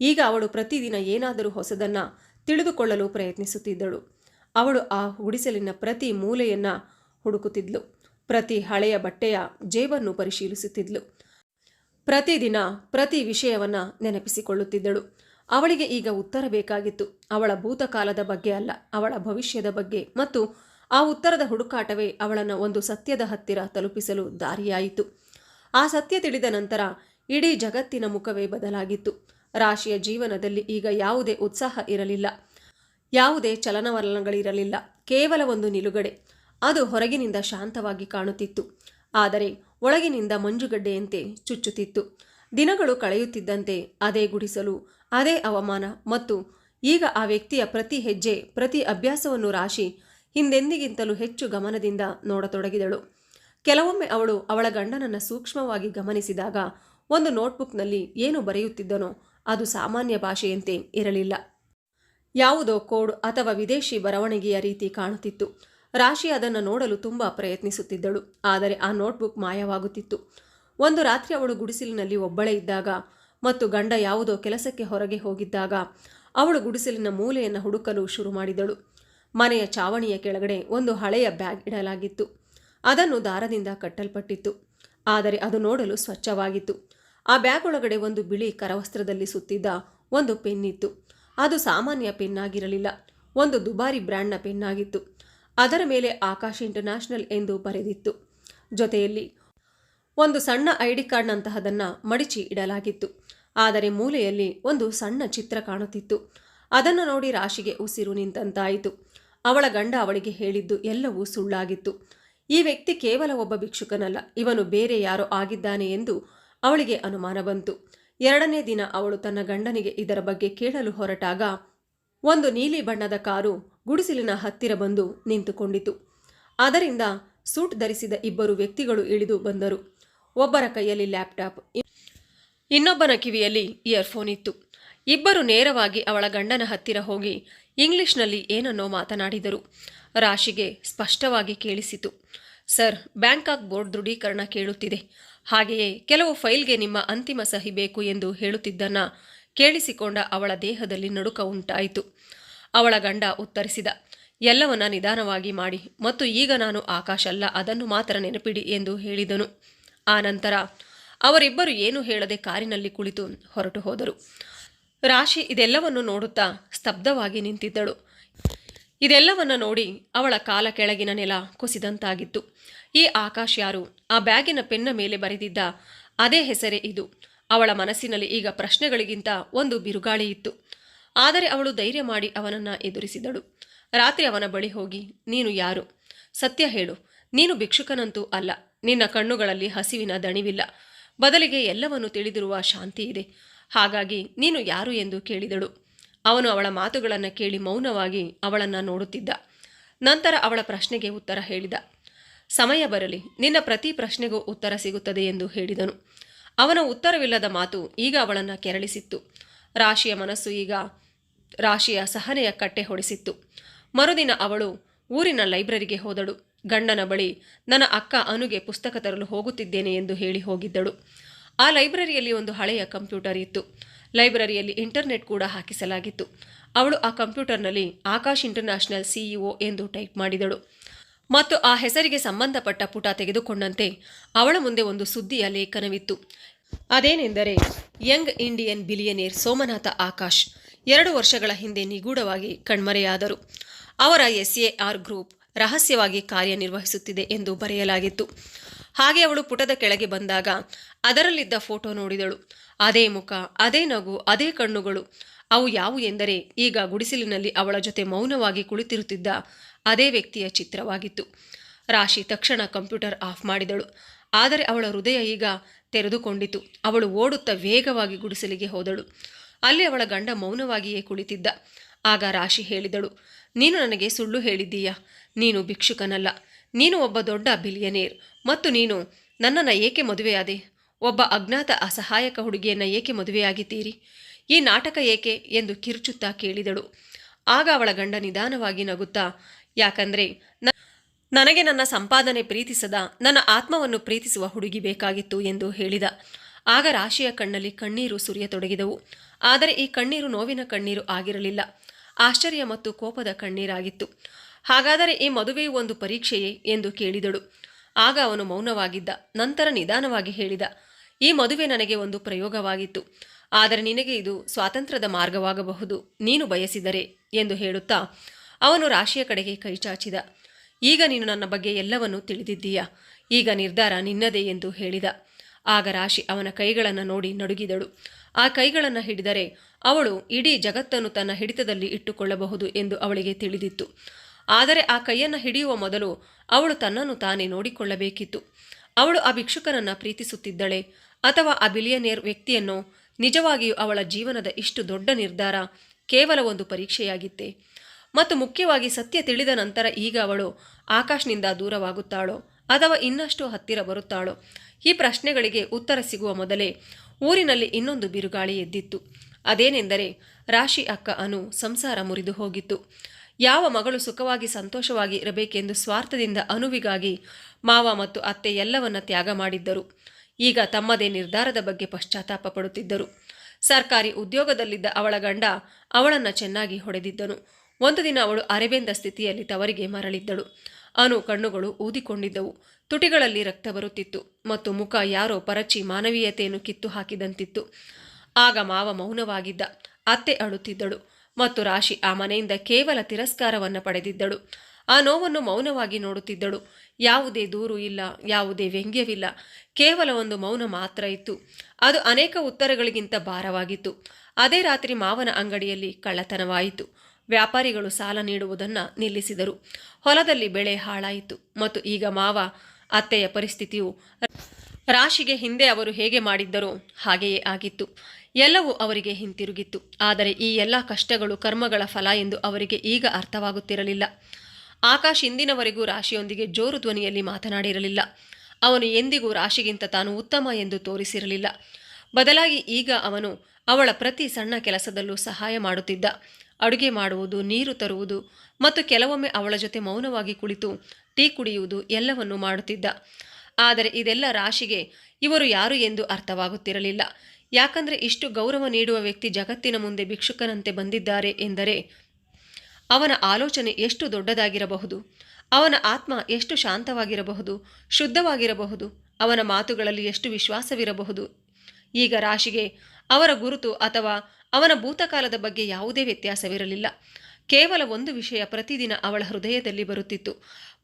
ಈಗ ಅವಳು ಪ್ರತಿದಿನ ಏನಾದರೂ ಹೊಸದನ್ನು ತಿಳಿದುಕೊಳ್ಳಲು ಪ್ರಯತ್ನಿಸುತ್ತಿದ್ದಳು. ಅವಳು ಆ ಗುಡಿಸಲಿನ ಪ್ರತಿ ಮೂಲೆಯನ್ನ ಹುಡುಕುತ್ತಿದ್ಲು. ಪ್ರತಿ ಹಳೆಯ ಬಟ್ಟೆಯ ಜೇಬನ್ನು ಪರಿಶೀಲಿಸುತ್ತಿದ್ಲು. ಪ್ರತಿದಿನ ಪ್ರತಿ ವಿಷಯವನ್ನ ನೆನಪಿಸಿಕೊಳ್ಳುತ್ತಿದ್ದಳು. ಅವಳಿಗೆ ಈಗ ಉತ್ತರ ಬೇಕಾಗಿತ್ತು. ಅವಳ ಭೂತಕಾಲದ ಬಗ್ಗೆ ಅಲ್ಲ, ಅವಳ ಭವಿಷ್ಯದ ಬಗ್ಗೆ. ಮತ್ತು ಆ ಉತ್ತರದ ಹುಡುಕಾಟವೇ ಅವಳನ್ನು ಒಂದು ಸತ್ಯದ ಹತ್ತಿರ ತಲುಪಿಸಲು ದಾರಿಯಾಯಿತು. ಆ ಸತ್ಯ ತಿಳಿದ ನಂತರ ಇಡೀ ಜಗತ್ತಿನ ಮುಖವೇ ಬದಲಾಗಿತ್ತು. ರಾಶಿಯ ಜೀವನದಲ್ಲಿ ಈಗ ಯಾವುದೇ ಉತ್ಸಾಹ ಇರಲಿಲ್ಲ. ಯಾವುದೇ ಚಲನವಲನಗಳಿರಲಿಲ್ಲ. ಕೇವಲ ಒಂದು ನಿಲುಗಡೆ. ಅದು ಹೊರಗಿನಿಂದ ಶಾಂತವಾಗಿ ಕಾಣುತ್ತಿತ್ತು. ಆದರೆ ಒಳಗಿನಿಂದ ಮಂಜುಗಡ್ಡೆಯಂತೆ ಚುಚ್ಚುತ್ತಿತ್ತು. ದಿನಗಳು ಕಳೆಯುತ್ತಿದ್ದಂತೆ ಅದೇ ಗುಡಿಸಲು, ಅದೇ ಅವಮಾನ ಮತ್ತು ಈಗ ಆ ವ್ಯಕ್ತಿಯ ಪ್ರತಿ ಹೆಜ್ಜೆ, ಪ್ರತಿ ಅಭ್ಯಾಸವನ್ನು ರಾಶಿ ಹಿಂದೆಂದಿಗಿಂತಲೂ ಹೆಚ್ಚು ಗಮನದಿಂದ ನೋಡತೊಡಗಿದಳು. ಕೆಲವೊಮ್ಮೆ ಅವಳು ಅವಳ ಗಂಡನನ್ನು ಸೂಕ್ಷ್ಮವಾಗಿ ಗಮನಿಸಿದಾಗ ಒಂದು ನೋಟ್ಬುಕ್ನಲ್ಲಿ ಏನು ಬರೆಯುತ್ತಿದ್ದನೋ ಅದು ಸಾಮಾನ್ಯ ಭಾಷೆಯಂತೆ ಇರಲಿಲ್ಲ. ಯಾವುದೋ ಕೋಡ್ ಅಥವಾ ವಿದೇಶಿ ಬರವಣಿಗೆಯ ರೀತಿ ಕಾಣುತ್ತಿತ್ತು. ರಾಶಿ ಅದನ್ನು ನೋಡಲು ತುಂಬ ಪ್ರಯತ್ನಿಸುತ್ತಿದ್ದಳು. ಆದರೆ ಆ ನೋಟ್ಬುಕ್ ಮಾಯವಾಗುತ್ತಿತ್ತು. ಒಂದು ರಾತ್ರಿ ಅವಳು ಗುಡಿಸಲಿನಲ್ಲಿ ಒಬ್ಬಳೇ ಇದ್ದಾಗ ಮತ್ತು ಗಂಡ ಯಾವುದೋ ಕೆಲಸಕ್ಕೆ ಹೊರಗೆ ಹೋಗಿದ್ದಾಗ ಅವಳು ಗುಡಿಸಲಿನ ಮೂಲೆಯನ್ನು ಹುಡುಕಲು ಶುರು ಮಾಡಿದಳು. ಮನೆಯ ಚಾವಣಿಯ ಕೆಳಗಡೆ ಒಂದು ಹಳೆಯ ಬ್ಯಾಗ್ ಇಡಲಾಗಿತ್ತು. ಅದನ್ನು ದಾರದಿಂದ ಕಟ್ಟಲ್ಪಟ್ಟಿತ್ತು. ಆದರೆ ಅದು ನೋಡಲು ಸ್ವಚ್ಛವಾಗಿತ್ತು. ಆ ಬ್ಯಾಗ್ ಒಳಗಡೆ ಒಂದು ಬಿಳಿ ಕರವಸ್ತ್ರದಲ್ಲಿ ಸುತ್ತಿದ್ದ ಒಂದು ಪೆನ್ ಇತ್ತು ಅದು ಸಾಮಾನ್ಯ ಪೆನ್ ಆಗಿರಲಿಲ್ಲ ಒಂದು ದುಬಾರಿ ಬ್ರ್ಯಾಂಡ್ನ ಪೆನ್ ಆಗಿತ್ತು ಅದರ ಮೇಲೆ ಆಕಾಶ್ ಇಂಟರ್ನ್ಯಾಷನಲ್ ಎಂದು ಬರೆದಿತ್ತು. ಜೊತೆಯಲ್ಲಿ ಒಂದು ಸಣ್ಣ ಐ ಡಿ ಕಾರ್ಡ್ನಂತಹದನ್ನು ಮಡಿಚಿ ಇಡಲಾಗಿತ್ತು. ಆದರೆ ಮೂಲೆಯಲ್ಲಿ ಒಂದು ಸಣ್ಣ ಚಿತ್ರ ಕಾಣುತ್ತಿತ್ತು. ಅದನ್ನು ನೋಡಿ ರಾಶಿಗೆ ಉಸಿರು ನಿಂತಂತಾಯಿತು. ಅವಳ ಗಂಡ ಅವಳಿಗೆ ಹೇಳಿದ್ದು ಎಲ್ಲವೂ ಸುಳ್ಳಾಗಿತ್ತು. ಈ ವ್ಯಕ್ತಿ ಕೇವಲ ಒಬ್ಬ ಭಿಕ್ಷುಕನಲ್ಲ, ಇವನು ಬೇರೆ ಯಾರೋ ಆಗಿದ್ದಾನೆ ಎಂದು ಅವಳಿಗೆ ಅನುಮಾನ ಬಂತು. ಎರಡನೇ ದಿನ ಅವಳು ತನ್ನ ಗಂಡನಿಗೆ ಇದರ ಬಗ್ಗೆ ಕೇಳಲು ಹೊರಟಾಗ ಒಂದು ನೀಲಿ ಬಣ್ಣದ ಕಾರು ಗುಡಿಸಿಲಿನ ಹತ್ತಿರ ಬಂದು ನಿಂತುಕೊಂಡಿತು. ಅದರಿಂದ ಸೂಟ್ ಧರಿಸಿದ ಇಬ್ಬರು ವ್ಯಕ್ತಿಗಳು ಇಳಿದು ಬಂದರು. ಒಬ್ಬರ ಕೈಯಲ್ಲಿ ಲ್ಯಾಪ್ಟಾಪ್, ಇನ್ನೊಬ್ಬನ ಕಿವಿಯಲ್ಲಿ ಇಯರ್ಫೋನ್ ಇತ್ತು. ಇಬ್ಬರು ನೇರವಾಗಿ ಅವಳ ಗಂಡನ ಹತ್ತಿರ ಹೋಗಿ ಇಂಗ್ಲಿಷ್ನಲ್ಲಿ ಏನನ್ನೋ ಮಾತನಾಡಿದರು. ರಾಶಿಗೆ ಸ್ಪಷ್ಟವಾಗಿ ಕೇಳಿಸಿತು. ಸರ್, ಬ್ಯಾಂಕಾಕ್ ಬೋರ್ಡ್ ದೃಢೀಕರಣ ಕೇಳುತ್ತಿದೆ. ಹಾಗೆಯೇ ಕೆಲವು ಫೈಲ್ಗೆ ನಿಮ್ಮ ಅಂತಿಮ ಸಹಿ ಬೇಕು ಎಂದು ಹೇಳುತ್ತಿದ್ದನ್ನ ಕೇಳಿಸಿಕೊಂಡ ಅವಳ ದೇಹದಲ್ಲಿ ನಡುಕ ಉಂಟಾಯಿತು. ಅವಳ ಗಂಡ ಉತ್ತರಿಸಿದ, ಎಲ್ಲವನ್ನ ನಿಧಾನವಾಗಿ ಮಾಡಿ ಮತ್ತು ಈಗ ನಾನು ಆಕಾಶ ಅಲ್ಲ, ಅದನ್ನು ಮಾತ್ರ ನೆನಪಿಡಿ ಎಂದು ಹೇಳಿದನು. ಆ ನಂತರ ಅವರಿಬ್ಬರು ಏನು ಹೇಳದೆ ಕಾರಿನಲ್ಲಿ ಕುಳಿತು ಹೊರಟು ಹೋದರು. ರಾಶಿ ಇದೆಲ್ಲವನ್ನು ನೋಡುತ್ತಾ ಸ್ತಬ್ಧವಾಗಿ ನಿಂತಿದ್ದಳು. ಇದೆಲ್ಲವನ್ನ ನೋಡಿ ಅವಳ ಕಾಲ ಕೆಳಗಿನ ನೆಲ ಕುಸಿದಂತಾಗಿತ್ತು. ಈ ಆಕಾಶ್ ಯಾರು? ಆ ಬ್ಯಾಗಿನ ಪೆನ್ನ ಮೇಲೆ ಬರೆದಿದ್ದ ಅದೇ ಹೆಸರೇ ಇದು. ಅವಳ ಮನಸ್ಸಿನಲ್ಲಿ ಈಗ ಪ್ರಶ್ನೆಗಳಿಗಿಂತ ಒಂದು ಬಿರುಗಾಳಿ ಇತ್ತು. ಆದರೆ ಅವಳು ಧೈರ್ಯ ಮಾಡಿ ಅವನನ್ನು ಎದುರಿಸಿದಳು. ರಾತ್ರಿ ಅವನ ಬಳಿ ಹೋಗಿ, ನೀನು ಯಾರು? ಸತ್ಯ ಹೇಳು. ನೀನು ಭಿಕ್ಷುಕನಂತೂ ಅಲ್ಲ. ನಿನ್ನ ಕಣ್ಣುಗಳಲ್ಲಿ ಹಸಿವಿನ ದಣಿವಿಲ್ಲ. ಬದಲಿಗೆ ಎಲ್ಲವನ್ನು ತಿಳಿದಿರುವ ಶಾಂತಿ ಇದೆ. ಹಾಗಾಗಿ ನೀನು ಯಾರು ಎಂದು ಕೇಳಿದಳು. ಅವನು ಅವಳ ಮಾತುಗಳನ್ನು ಕೇಳಿ ಮೌನವಾಗಿ ಅವಳನ್ನು ನೋಡುತ್ತಿದ್ದ. ನಂತರ ಅವಳ ಪ್ರಶ್ನೆಗೆ ಉತ್ತರ ಹೇಳಿದ. ಸಮಯ ಬರಲಿ, ನಿನ್ನ ಪ್ರತಿ ಪ್ರಶ್ನೆಗೂ ಉತ್ತರ ಸಿಗುತ್ತದೆ ಎಂದು ಹೇಳಿದನು. ಅವನ ಉತ್ತರವಿಲ್ಲದ ಮಾತು ಈಗ ಅವಳನ್ನು ಕೆರಳಿಸಿತ್ತು. ರಾಶಿಯ ಮನಸ್ಸು ಈಗ ರಾಶಿಯ ಸಹನೆಯ ಕಟ್ಟೆ ಹೊಡೆಸಿತ್ತು. ಮರುದಿನ ಅವಳು ಊರಿನ ಲೈಬ್ರರಿಗೆ ಹೋದಳು. ಗಂಡನ ಬಳಿ ನನ್ನ ಅಕ್ಕ ಅನುಗೆ ಪುಸ್ತಕ ತರಲು ಹೋಗುತ್ತಿದ್ದೇನೆ ಎಂದು ಹೇಳಿ ಹೋಗಿದ್ದಳು. ಆ ಲೈಬ್ರರಿಯಲ್ಲಿ ಒಂದು ಹಳೆಯ ಕಂಪ್ಯೂಟರ್ ಇತ್ತು. ಲೈಬ್ರರಿಯಲ್ಲಿ ಇಂಟರ್ನೆಟ್ ಕೂಡ ಹಾಕಿಸಲಾಗಿತ್ತು. ಅವಳು ಆ ಕಂಪ್ಯೂಟರ್ನಲ್ಲಿ ಆಕಾಶ್ ಇಂಟರ್ನ್ಯಾಷನಲ್ ಸಿಇಒ ಎಂದು ಟೈಪ್ ಮಾಡಿದಳು. ಮತ್ತು ಆ ಹೆಸರಿಗೆ ಸಂಬಂಧಪಟ್ಟ ಪುಟ ತೆಗೆದುಕೊಂಡಂತೆ ಅವಳ ಮುಂದೆ ಒಂದು ಸುದ್ದಿಯ ಲೇಖನವಿತ್ತು. ಅದೇನೆಂದರೆ, young Indian billionaire Somanatha Akash ಎರಡು ವರ್ಷಗಳ ಹಿಂದೆ ನಿಗೂಢವಾಗಿ ಕಣ್ಮರೆಯಾದರು. ಅವರ ಎಸ್ ಎ ಆರ್ ಗ್ರೂಪ್ ರಹಸ್ಯವಾಗಿ ಕಾರ್ಯನಿರ್ವಹಿಸುತ್ತಿದೆ ಎಂದು ಬರೆಯಲಾಗಿತ್ತು. ಹಾಗೆ ಅವಳು ಪುಟದ ಕೆಳಗೆ ಬಂದಾಗ ಅದರಲ್ಲಿದ್ದ ಫೋಟೋ ನೋಡಿದಳು. ಅದೇ ಮುಖ, ಅದೇ ನಗು, ಅದೇ ಕಣ್ಣುಗಳು. ಅವು ಯಾವು ಎಂದರೆ ಈಗ ಗುಡಿಸಲಿನಲ್ಲಿ ಅವಳ ಜೊತೆ ಮೌನವಾಗಿ ಕುಳಿತಿರುತ್ತಿದ್ದ ಅದೇ ವ್ಯಕ್ತಿಯ ಚಿತ್ರವಾಗಿತ್ತು. ರಾಶಿ ತಕ್ಷಣ ಕಂಪ್ಯೂಟರ್ ಆಫ್ ಮಾಡಿದಳು. ಆದರೆ ಅವಳ ಹೃದಯ ಈಗ ತೆರೆದುಕೊಂಡಿತು. ಅವಳು ಓಡುತ್ತಾ ವೇಗವಾಗಿ ಗುಡಿಸಲಿಗೆ ಹೋದಳು. ಅಲ್ಲಿ ಅವಳ ಗಂಡ ಮೌನವಾಗಿಯೇ ಕುಳಿತಿದ್ದ. ಆಗ ರಾಶಿ ಹೇಳಿದಳು, ನೀನು ನನಗೆ ಸುಳ್ಳು ಹೇಳಿದ್ದೀಯ? ನೀನು ಭಿಕ್ಷುಕನಲ್ಲ. ನೀನು ಒಬ್ಬ ದೊಡ್ಡ ಬಿಲಿಯನೇರ್. ಮತ್ತು ನೀನು ನನ್ನನ್ನು ಏಕೆ ಮದುವೆಯಾದೆ? ಒಬ್ಬ ಅಜ್ಞಾತ ಅಸಹಾಯಕ ಹುಡುಗಿಯನ್ನು ಏಕೆ ಮದುವೆಯಾಗಿದ್ದೀರಿ? ಈ ನಾಟಕ ಏಕೆ? ಎಂದು ಕಿರುಚುತ್ತಾ ಕೇಳಿದಳು. ಆಗ ಅವಳ ಗಂಡ ನಿಧಾನವಾಗಿ ನಗುತ್ತಾ ಯಾಕಂದ್ರೆ ನನಗೆ ನನ್ನ ಸಂಪಾದನೆ ಪ್ರೀತಿಸದ, ನನ್ನ ಆತ್ಮವನ್ನು ಪ್ರೀತಿಸುವ ಹುಡುಗಿ ಬೇಕಾಗಿತ್ತು ಎಂದು ಹೇಳಿದ. ಆಗ ರಾಶಿಯ ಕಣ್ಣಲ್ಲಿ ಕಣ್ಣೀರು ಸುರಿಯತೊಡಗಿದವು. ಆದರೆ ಈ ಕಣ್ಣೀರು ನೋವಿನ ಕಣ್ಣೀರು ಆಗಿರಲಿಲ್ಲ. ಆಶ್ಚರ್ಯ ಮತ್ತು ಕೋಪದ ಕಣ್ಣೀರಾಗಿತ್ತು. ಹಾಗಾದರೆ ಈ ಮದುವೆಯು ಒಂದು ಪರೀಕ್ಷೆಯೇ ಎಂದು ಕೇಳಿದಳು. ಆಗ ಅವನು ಮೌನವಾಗಿದ್ದ. ನಂತರ ನಿಧಾನವಾಗಿ ಹೇಳಿದ, ಈ ಮದುವೆ ನನಗೆ ಒಂದು ಪ್ರಯೋಗವಾಗಿತ್ತು. ಆದರೆ ನಿನಗೆ ಇದು ಸ್ವಾತಂತ್ರ್ಯದ ಮಾರ್ಗವಾಗಬಹುದು. ನೀನು ಬಯಸಿದರೆ ಎಂದು ಹೇಳುತ್ತಾ ಅವನು ರಾಶಿಯ ಕಡೆಗೆ ಕೈಚಾಚಿದ ಈಗ ನೀನು ನನ್ನ ಬಗ್ಗೆ ಎಲ್ಲವನ್ನೂ ತಿಳಿದಿದ್ದೀಯಾ? ಈಗ ನಿರ್ಧಾರ ನಿನ್ನದೇ ಎಂದು ಹೇಳಿದ. ಆಗ ರಾಶಿ ಅವನ ಕೈಗಳನ್ನು ನೋಡಿ ನಡುಗಿದಳು. ಆ ಕೈಗಳನ್ನು ಹಿಡಿದರೆ ಅವಳು ಇಡೀ ಜಗತ್ತನ್ನು ತನ್ನ ಹಿಡಿತದಲ್ಲಿ ಇಟ್ಟುಕೊಳ್ಳಬಹುದು ಎಂದು ಅವಳಿಗೆ ತಿಳಿದಿತ್ತು. ಆದರೆ ಆ ಕೈಯನ್ನು ಹಿಡಿಯುವ ಮೊದಲು ಅವಳು ತನ್ನನ್ನು ತಾನೇ ನೋಡಿಕೊಳ್ಳಬೇಕಿತ್ತು. ಅವಳು ಆ ಭಿಕ್ಷುಕನನ್ನು ಪ್ರೀತಿಸುತ್ತಿದ್ದಳೆ. ಅಥವಾ ಆ ಬಿಲಿಯನೇರ್ ವ್ಯಕ್ತಿಯನ್ನು ನಿಜವಾಗಿಯೂ ಅವಳ ಜೀವನದ ಇಷ್ಟು ದೊಡ್ಡ ನಿರ್ಧಾರ ಕೇವಲ ಒಂದು ಪರೀಕ್ಷೆಯಾಗಿತ್ತೆ? ಮತ್ತು ಮುಖ್ಯವಾಗಿ ಸತ್ಯ ತಿಳಿದ ನಂತರ ಈಗ ಅವಳು ಆಕಾಶ್ನಿಂದ ದೂರವಾಗುತ್ತಾಳೋ ಅಥವಾ ಇನ್ನಷ್ಟು ಹತ್ತಿರ ಬರುತ್ತಾಳೋ? ಈ ಪ್ರಶ್ನೆಗಳಿಗೆ ಉತ್ತರ ಸಿಗುವ ಮೊದಲೇ ಊರಿನಲ್ಲಿ ಇನ್ನೊಂದು ಬಿರುಗಾಳಿ ಎದ್ದಿತ್ತು. ಅದೇನೆಂದರೆ ರಾಶಿ ಅಕ್ಕ ಅನು ಸಂಸಾರ ಮುರಿದು ಹೋಗಿತ್ತು. ಯಾವ ಮಗಳು ಸುಖವಾಗಿ ಸಂತೋಷವಾಗಿ ಇರಬೇಕೆಂದು ಸ್ವಾರ್ಥದಿಂದ ಅನುವಿಗಾಗಿ ಮಾವ ಮತ್ತು ಅತ್ತೆ ಎಲ್ಲವನ್ನ ತ್ಯಾಗ ಮಾಡಿದ್ದರು. ಈಗ ತಮ್ಮದೇ ನಿರ್ಧಾರದ ಬಗ್ಗೆ ಪಶ್ಚಾತ್ತಾಪ ಪಡುತ್ತಿದ್ದರು. ಸರ್ಕಾರಿ ಉದ್ಯೋಗದಲ್ಲಿದ್ದ ಅವಳ ಗಂಡ ಅವಳನ್ನು ಚೆನ್ನಾಗಿ ಹೊಡೆದಿದ್ದನು. ಒಂದು ದಿನ ಅವಳು ಅರೆಬೆಂದ ಸ್ಥಿತಿಯಲ್ಲಿ ತವರಿಗೆ ಮರಳಿದ್ದಳು. ಅನು ಕಣ್ಣುಗಳು ಊದಿಕೊಂಡಿದ್ದವು. ತುಟಿಗಳಲ್ಲಿ ರಕ್ತ ಬರುತ್ತಿತ್ತು. ಮತ್ತು ಮುಖ ಯಾರೋ ಪರಚಿ ಮಾನವೀಯತೆಯನ್ನು ಕಿತ್ತು ಹಾಕಿದಂತಿತ್ತು. ಆಗ ಮಾವ ಮೌನವಾಗಿದ್ದ. ಅತ್ತೆ ಅಳುತ್ತಿದ್ದಳು. ಮತ್ತು ರಾಶಿ ಆ ಮನೆಯಿಂದ ಕೇವಲ ತಿರಸ್ಕಾರವನ್ನು ಪಡೆದಿದ್ದಳು. ಆ ನೋವನ್ನು ಮೌನವಾಗಿ ನೋಡುತ್ತಿದ್ದಳು. ಯಾವುದೇ ದೂರು ಇಲ್ಲ, ಯಾವುದೇ ವ್ಯಂಗ್ಯವಿಲ್ಲ. ಕೇವಲ ಒಂದು ಮೌನ ಮಾತ್ರ ಇತ್ತು. ಅದು ಅನೇಕ ಉತ್ತರಗಳಿಗಿಂತ ಭಾರವಾಗಿತ್ತು. ಅದೇ ರಾತ್ರಿ ಮಾವನ ಅಂಗಡಿಯಲ್ಲಿ ಕಳ್ಳತನವಾಯಿತು. ವ್ಯಾಪಾರಿಗಳು ಸಾಲ ನೀಡುವುದನ್ನು ನಿಲ್ಲಿಸಿದರು. ಹೊಲದಲ್ಲಿ ಬೆಳೆ ಹಾಳಾಯಿತು ಮತ್ತು ಈಗ ಮಾವ ಅತ್ತೆಯ ಪರಿಸ್ಥಿತಿಯು ರಾಶಿಗೆ ಹಿಂದೆ ಅವರು ಹೇಗೆ ಮಾಡಿದ್ದರೋ ಹಾಗೆಯೇ ಆಗಿತ್ತು. ಎಲ್ಲವೂ ಅವರಿಗೆ ಹಿಂತಿರುಗಿತ್ತು. ಆದರೆ ಈ ಎಲ್ಲ ಕಷ್ಟಗಳು ಕರ್ಮಗಳ ಫಲ ಎಂದು ಅವರಿಗೆ ಈಗ ಅರ್ಥವಾಗುತ್ತಿರಲಿಲ್ಲ. ಆಕಾಶ್ ಇಂದಿನವರೆಗೂ ರಾಶಿಯೊಂದಿಗೆ ಜೋರು ಧ್ವನಿಯಲ್ಲಿ ಮಾತನಾಡಿರಲಿಲ್ಲ. ಅವನು ಎಂದಿಗೂ ರಾಶಿಗಿಂತ ತಾನು ಉತ್ತಮ ಎಂದು ತೋರಿಸಿರಲಿಲ್ಲ. ಬದಲಾಗಿ ಈಗ ಅವನು ಅವಳ ಪ್ರತಿ ಸಣ್ಣ ಕೆಲಸದಲ್ಲೂ ಸಹಾಯ ಮಾಡುತ್ತಿದ್ದ. ಅಡುಗೆ ಮಾಡುವುದು, ನೀರು ತರುವುದು ಮತ್ತು ಕೆಲವೊಮ್ಮೆ ಅವಳ ಜೊತೆ ಮೌನವಾಗಿ ಕುಳಿತು ಟೀ ಕುಡಿಯುವುದು ಎಲ್ಲವನ್ನೂ ಮಾಡುತ್ತಿದ್ದ. ಆದರೆ ಇದೆಲ್ಲ ರಾಶಿಗೆ ಇವರು ಯಾರು ಎಂದು ಅರ್ಥವಾಗುತ್ತಿರಲಿಲ್ಲ. ಯಾಕಂದರೆ ಇಷ್ಟು ಗೌರವ ನೀಡುವ ವ್ಯಕ್ತಿ ಜಗತ್ತಿನ ಮುಂದೆ ಭಿಕ್ಷುಕನಂತೆ ಬಂದಿದ್ದಾರೆ ಎಂದರೆ ಅವನ ಆಲೋಚನೆ ಎಷ್ಟು ದೊಡ್ಡದಾಗಿರಬಹುದು, ಅವನ ಆತ್ಮ ಎಷ್ಟು ಶಾಂತವಾಗಿರಬಹುದು, ಶುದ್ಧವಾಗಿರಬಹುದು, ಅವನ ಮಾತುಗಳಲ್ಲಿ ಎಷ್ಟು ವಿಶ್ವಾಸವಿರಬಹುದು. ಈಗ ರಾಶಿಗೆ ಅವರ ಗುರುತು ಅಥವಾ ಅವನ ಭೂತಕಾಲದ ಬಗ್ಗೆ ಯಾವುದೇ ವ್ಯತ್ಯಾಸವಿರಲಿಲ್ಲ. ಕೇವಲ ಒಂದು ವಿಷಯ ಪ್ರತಿದಿನ ಅವಳ ಹೃದಯದಲ್ಲಿ ಬರುತ್ತಿತ್ತು.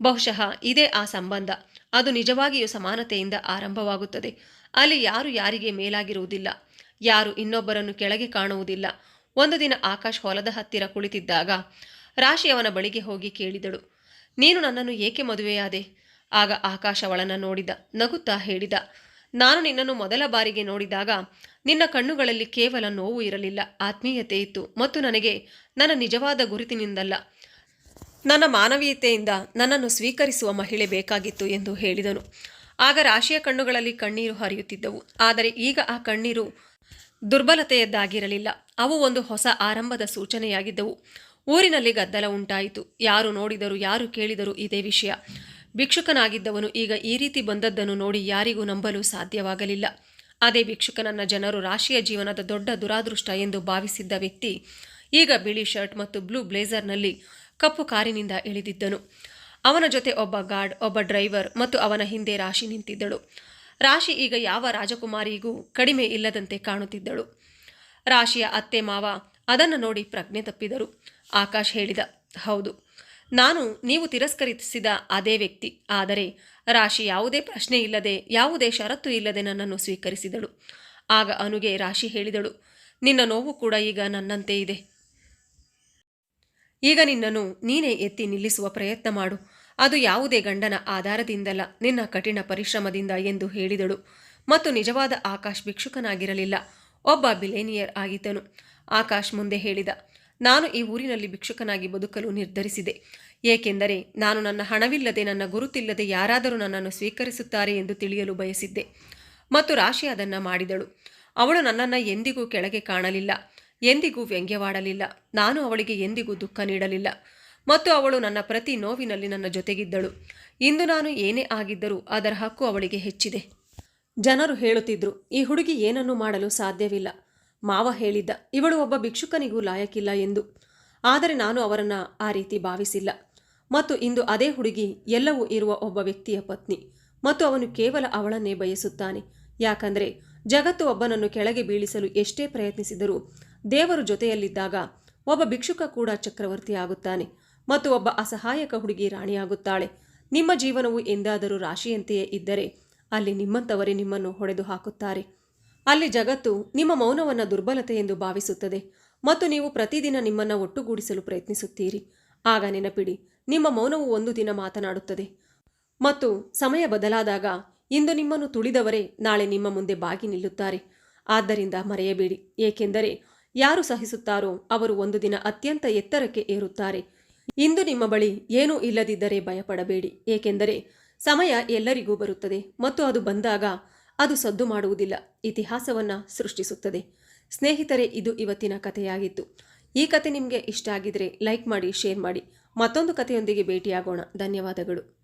ಬಹುಶಃ ಇದೇ ಆ ಸಂಬಂಧ. ಅದು ನಿಜವಾಗಿಯೂ ಸಮಾನತೆಯಿಂದ ಆರಂಭವಾಗುತ್ತದೆ. ಅಲ್ಲಿ ಯಾರು ಯಾರಿಗೆ ಮೇಲಾಗಿರುವುದಿಲ್ಲ. ಯಾರು ಇನ್ನೊಬ್ಬರನ್ನು ಕೆಳಗೆ ಕಾಣುವುದಿಲ್ಲ. ಒಂದು ದಿನ ಆಕಾಶ್ ಹೊಲದ ಹತ್ತಿರ ಕುಳಿತಿದ್ದಾಗ ರಾಶಿ ಅವನ ಬಳಿಗೆ ಹೋಗಿ ಕೇಳಿದಳು. ನೀನು ನನ್ನನ್ನು ಏಕೆ ಮದುವೆಯಾದೆ? ಆಗ ಆಕಾಶ ಅವಳನ್ನು ನೋಡಿದ, ನಗುತ್ತಾ ಹೇಳಿದ, ನಾನು ನಿನ್ನನ್ನು ಮೊದಲ ಬಾರಿಗೆ ನೋಡಿದಾಗ ನಿನ್ನ ಕಣ್ಣುಗಳಲ್ಲಿ ಕೇವಲ ನೋವು ಇರಲಿಲ್ಲ. ಆತ್ಮೀಯತೆ ಇತ್ತು. ಮತ್ತು ನನಗೆ ನನ್ನ ನಿಜವಾದ ಗುರುತಿನಿಂದಲ್ಲ, ನನ್ನ ಮಾನವೀಯತೆಯಿಂದ ನನ್ನನ್ನು ಸ್ವೀಕರಿಸುವ ಮಹಿಳೆ ಬೇಕಾಗಿತ್ತು ಎಂದು ಹೇಳಿದನು. ಆಗ ರಾಶಿಯ ಕಣ್ಣುಗಳಲ್ಲಿ ಕಣ್ಣೀರು ಹರಿಯುತ್ತಿದ್ದವು. ಆದರೆ ಈಗ ಆ ಕಣ್ಣೀರು ದುರ್ಬಲತೆಯದ್ದಾಗಿರಲಿಲ್ಲ. ಅವು ಒಂದು ಹೊಸ ಆರಂಭದ ಸೂಚನೆಯಾಗಿದ್ದವು. ಊರಿನಲ್ಲಿ ಗದ್ದಲ ಉಂಟಾಯಿತು. ಯಾರು ನೋಡಿದರು, ಯಾರು ಕೇಳಿದರು ಇದೇ ವಿಷಯ. ಭಿಕ್ಷುಕನಾಗಿದ್ದವನು ಈಗ ಈ ರೀತಿ ಬಂದದ್ದನ್ನು ನೋಡಿ ಯಾರಿಗೂ ನಂಬಲು ಸಾಧ್ಯವಾಗಲಿಲ್ಲ. ಅದೇ ಭಿಕ್ಷುಕನನ್ನ ಜನರು ರಾಶಿಯ ಜೀವನದ ದೊಡ್ಡ ದುರಾದೃಷ್ಟ ಎಂದು ಭಾವಿಸಿದ್ದ ವ್ಯಕ್ತಿ ಈಗ ಬಿಳಿ ಶರ್ಟ್ ಮತ್ತು ಬ್ಲೂ ಬ್ಲೇಸರ್ನಲ್ಲಿ ಕಪ್ಪು ಕಾರಿನಿಂದ ಇಳಿದಿದ್ದನು. ಅವನ ಜೊತೆ ಒಬ್ಬ ಗಾರ್ಡ್, ಒಬ್ಬ ಡ್ರೈವರ್ ಮತ್ತು ಅವನ ಹಿಂದೆ ರಾಶಿ ನಿಂತಿದ್ದಳು. ರಾಶಿ ಈಗ ಯಾವ ರಾಜಕುಮಾರಿಗೂ ಕಡಿಮೆ ಇಲ್ಲದಂತೆ ಕಾಣುತ್ತಿದ್ದಳು. ರಾಶಿಯ ಅತ್ತೆ ಮಾವ ಅದನ್ನು ನೋಡಿ ಪ್ರಜ್ಞೆ ತಪ್ಪಿದರು. ಆಕಾಶ್ ಹೇಳಿದ, ಹೌದು ನಾನು ನೀವು ತಿರಸ್ಕರಿಸಿದ ಅದೇ ವ್ಯಕ್ತಿ. ಆದರೆ ರಾಶಿ ಯಾವುದೇ ಪ್ರಶ್ನೆ ಇಲ್ಲದೆ, ಯಾವುದೇ ಷರತ್ತು ಇಲ್ಲದೆ ನನ್ನನ್ನು ಸ್ವೀಕರಿಸಿದಳು. ಆಗ ಅನುಗೆ ರಾಶಿ ಹೇಳಿದಳು, ನಿನ್ನ ನೋವು ಕೂಡ ಈಗ ನನ್ನಂತೆ ಇದೆ. ಈಗ ನಿನ್ನನ್ನು ನೀನೇ ಎತ್ತಿ ನಿಲ್ಲಿಸುವ ಪ್ರಯತ್ನ ಮಾಡು. ಅದು ಯಾವುದೇ ಗಂಡನ ಆಧಾರದಿಂದಲ್ಲ, ನಿನ್ನ ಕಠಿಣ ಪರಿಶ್ರಮದಿಂದ ಎಂದು ಹೇಳಿದಳು. ಮತ್ತು ನಿಜವಾದ ಆಕಾಶ್ ಭಿಕ್ಷುಕನಾಗಿರಲಿಲ್ಲ. ಒಬ್ಬ ಬಿಲೇನಿಯರ್ ಆಗಿದ್ದನು. ಆಕಾಶ್ ಮುಂದೆ ಹೇಳಿದ ನಾನು ಈ ಊರಿನಲ್ಲಿ ಭಿಕ್ಷುಕನಾಗಿ ಬದುಕಲು ನಿರ್ಧರಿಸಿದೆ. ಏಕೆಂದರೆ ನಾನು ನನ್ನ ಹಣವಿಲ್ಲದೆ ನನ್ನ ಗುರುತಿಲ್ಲದೆ ಯಾರಾದರೂ ನನ್ನನ್ನು ಸ್ವೀಕರಿಸುತ್ತಾರೆ ಎಂದು ತಿಳಿಯಲು ಬಯಸಿದ್ದೆ. ಮತ್ತು ರಾಶಿ ಅದನ್ನು ಮಾಡಿದಳು. ಅವಳು ನನ್ನನ್ನು ಎಂದಿಗೂ ಕೆಳಗೆ ಕಾಣಲಿಲ್ಲ. ಎಂದಿಗೂ ವ್ಯಂಗ್ಯವಾಡಲಿಲ್ಲ. ನಾನು ಅವಳಿಗೆ ಎಂದಿಗೂ ದುಃಖ ನೀಡಲಿಲ್ಲ. ಮತ್ತು ಅವಳು ನನ್ನ ಪ್ರತಿ ನೋವಿನಲ್ಲಿ ನನ್ನ ಜೊತೆಗಿದ್ದಳು. ಇಂದು ನಾನು ಏನೇ ಆಗಿದ್ದರೂ ಅದರ ಹಕ್ಕು ಅವಳಿಗೆ ಹೆಚ್ಚಿದೆ. ಜನರು ಹೇಳುತ್ತಿದ್ದರು ಈ ಹುಡುಗಿ ಏನನ್ನೂ ಮಾಡಲು ಸಾಧ್ಯವಿಲ್ಲ. ಮಾವ ಹೇಳಿದ್ದ, ಇವಳು ಒಬ್ಬ ಭಿಕ್ಷುಕನಿಗೂ ಲಾಯಕ್ಕಿಲ್ಲ ಎಂದು. ಆದರೆ ನಾನು ಅವರನ್ನು ಆ ರೀತಿ ಭಾವಿಸಿಲ್ಲ. ಮತ್ತು ಇಂದು ಅದೇ ಹುಡುಗಿ ಎಲ್ಲವೂ ಇರುವ ಒಬ್ಬ ವ್ಯಕ್ತಿಯ ಪತ್ನಿ. ಮತ್ತು ಅವನು ಕೇವಲ ಅವಳನ್ನೇ ಬಯಸುತ್ತಾನೆ. ಯಾಕಂದರೆ ಜಗತ್ತು ಒಬ್ಬನನ್ನು ಕೆಳಗೆ ಬೀಳಿಸಲು ಎಷ್ಟೇ ಪ್ರಯತ್ನಿಸಿದರೂ ದೇವರು ಜೊತೆಯಲ್ಲಿದ್ದಾಗ ಒಬ್ಬ ಭಿಕ್ಷುಕ ಕೂಡ ಚಕ್ರವರ್ತಿ ಆಗುತ್ತಾನೆ. ಮತ್ತು ಒಬ್ಬ ಅಸಹಾಯಕ ಹುಡುಗಿ ರಾಣಿಯಾಗುತ್ತಾಳೆ. ನಿಮ್ಮ ಜೀವನವು ಎಂದಾದರೂ ರಾಶಿಯಂತೆಯೇ ಇದ್ದರೆ ಅಲ್ಲಿ ನಿಮ್ಮಂಥವರೇ ನಿಮ್ಮನ್ನು ಹೊಡೆದು ಹಾಕುತ್ತಾರೆ ಅಲ್ಲಿ ಜಗತ್ತು ನಿಮ್ಮ ಮೌನವನ್ನು ದುರ್ಬಲತೆ ಎಂದು ಭಾವಿಸುತ್ತದೆ ಮತ್ತು ನೀವು ಪ್ರತಿದಿನ ನಿಮ್ಮನ್ನು ಒಟ್ಟುಗೂಡಿಸಲು ಪ್ರಯತ್ನಿಸುತ್ತೀರಿ. ಆಗ ನೆನಪಿಡಿ, ನಿಮ್ಮ ಮೌನವು ಒಂದು ದಿನ ಮಾತನಾಡುತ್ತದೆ. ಮತ್ತು ಸಮಯ ಬದಲಾದಾಗ ಇಂದು ನಿಮ್ಮನ್ನು ತುಳಿದವರೇ ನಾಳೆ ನಿಮ್ಮ ಮುಂದೆ ಬಾಗಿ ನಿಲ್ಲುತ್ತಾರೆ. ಆದ್ದರಿಂದ ಮರೆಯಬೇಡಿ, ಏಕೆಂದರೆ ಯಾರು ಸಹಿಸುತ್ತಾರೋ ಅವರು ಒಂದು ದಿನ ಅತ್ಯಂತ ಎತ್ತರಕ್ಕೆ ಏರುತ್ತಾರೆ. ಇಂದು ನಿಮ್ಮ ಬಳಿ ಏನೂ ಇಲ್ಲದಿದ್ದರೆ ಭಯಪಡಬೇಡಿ, ಏಕೆಂದರೆ ಸಮಯ ಎಲ್ಲರಿಗೂ ಬರುತ್ತದೆ ಮತ್ತು ಅದು ಬಂದಾಗ ಅದು ಸದ್ದು ಮಾಡುವುದಿಲ್ಲ. ಇತಿಹಾಸವನ್ನು ಸೃಷ್ಟಿಸುತ್ತದೆ. ಸ್ನೇಹಿತರೆ, ಇದು ಇವತ್ತಿನ ಕಥೆಯಾಗಿತ್ತು. ಈ ಕತೆ ನಿಮಗೆ ಇಷ್ಟ ಆಗಿದ್ರೆ ಲೈಕ್ ಮಾಡಿ, ಶೇರ್ ಮಾಡಿ. ಮತ್ತೊಂದು ಕಥೆಯೊಂದಿಗೆ ಭೇಟಿಯಾಗೋಣ. ಧನ್ಯವಾದಗಳು.